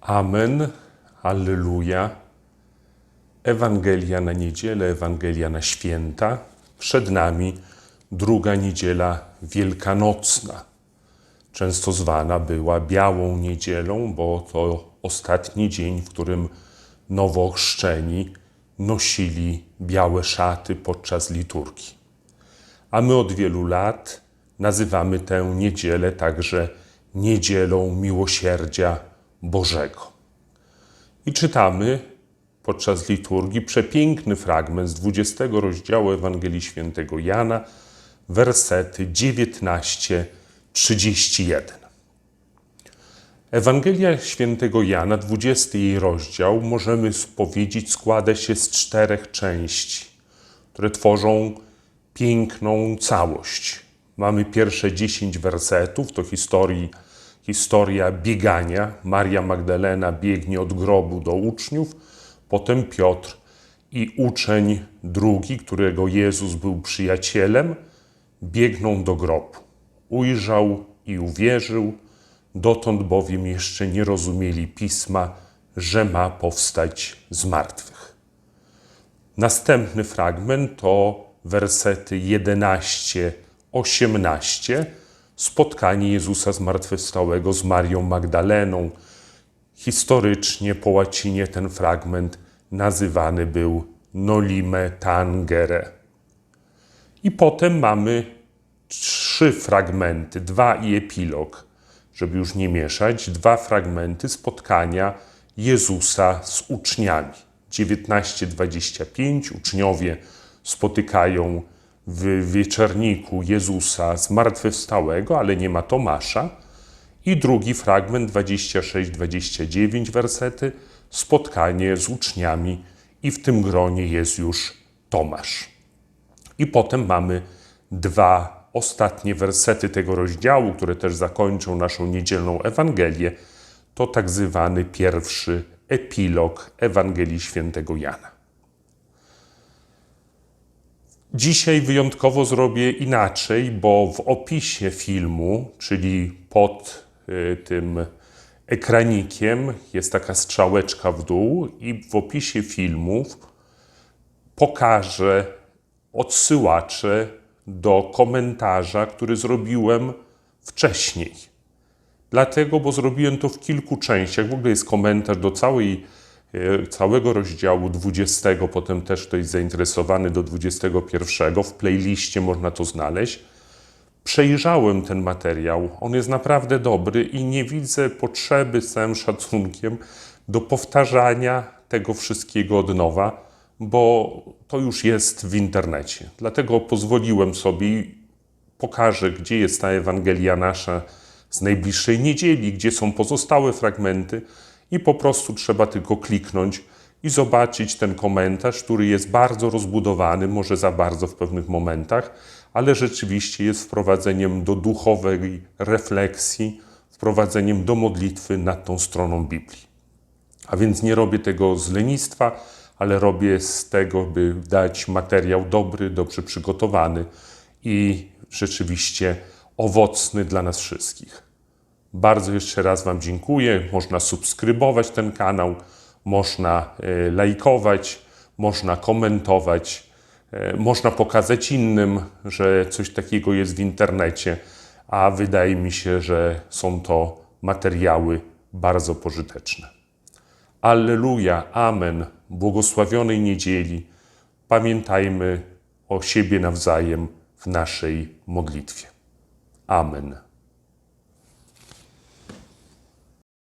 Amen, Alleluja. Ewangelia na niedzielę, Ewangelia na święta. Przed nami druga niedziela wielkanocna. Często zwana była Białą Niedzielą, bo to ostatni dzień, w którym nowochrzczeni nosili białe szaty podczas liturgii. A my od wielu lat nazywamy tę niedzielę także Niedzielą Miłosierdzia Bożego. I czytamy podczas liturgii przepiękny fragment z 20 rozdziału Ewangelii Świętego Jana, wersety 19-31. Ewangelia Świętego Jana, 20 jej rozdział, możemy powiedzieć, składa się z czterech części, które tworzą piękną całość. Mamy pierwsze 10 wersetów, to historii, historia biegania. Maria Magdalena biegnie od grobu do uczniów, potem Piotr i uczeń drugi, którego Jezus był przyjacielem, biegną do grobu. Ujrzał i uwierzył, dotąd bowiem jeszcze nie rozumieli pisma, że ma powstać z martwych. Następny fragment to wersety 11-18, spotkanie Jezusa zmartwychwstałego z Marią Magdaleną. Historycznie po łacinie ten fragment nazywany był Nolime Tangere. I potem mamy trzy fragmenty, dwa i epilog, żeby już nie mieszać, dwa fragmenty spotkania Jezusa z uczniami. 19:25 uczniowie spotykają w wieczorniku Jezusa zmartwychwstałego, ale nie ma Tomasza. I drugi fragment 26-29 wersety spotkanie z uczniami i w tym gronie jest już Tomasz. I potem mamy dwa ostatnie wersety tego rozdziału, które też zakończą naszą niedzielną Ewangelię. To tak zwany pierwszy epilog Ewangelii Świętego Jana. Dzisiaj wyjątkowo zrobię inaczej, bo w opisie filmu, czyli pod y, tym ekranikiem, jest taka strzałeczka w dół, i w opisie filmów pokażę odsyłacze do komentarza, który zrobiłem wcześniej. Dlatego, bo zrobiłem to w kilku częściach. W ogóle jest komentarz do całej, całego rozdziału 20, potem też ktoś zainteresowany do 21. W playliście można to znaleźć. Przejrzałem ten materiał. On jest naprawdę dobry i nie widzę potrzeby z całym szacunkiem do powtarzania tego wszystkiego od nowa, bo to już jest w internecie. Dlatego pozwoliłem sobie i pokażę, gdzie jest ta Ewangelia nasza z najbliższej niedzieli, gdzie są pozostałe fragmenty i po prostu trzeba tylko kliknąć i zobaczyć ten komentarz, który jest bardzo rozbudowany, może za bardzo w pewnych momentach, ale rzeczywiście jest wprowadzeniem do duchowej refleksji, wprowadzeniem do modlitwy nad tą stroną Biblii. A więc nie robię tego z lenistwa, ale robię z tego, by dać materiał dobry, dobrze przygotowany i rzeczywiście owocny dla nas wszystkich. Bardzo jeszcze raz Wam dziękuję. Można subskrybować ten kanał, można e, lajkować, można komentować, e, można pokazać innym, że coś takiego jest w internecie, a wydaje mi się, że są to materiały bardzo pożyteczne. Alleluja, Amen, błogosławionej niedzieli. Pamiętajmy o siebie nawzajem w naszej modlitwie. Amen.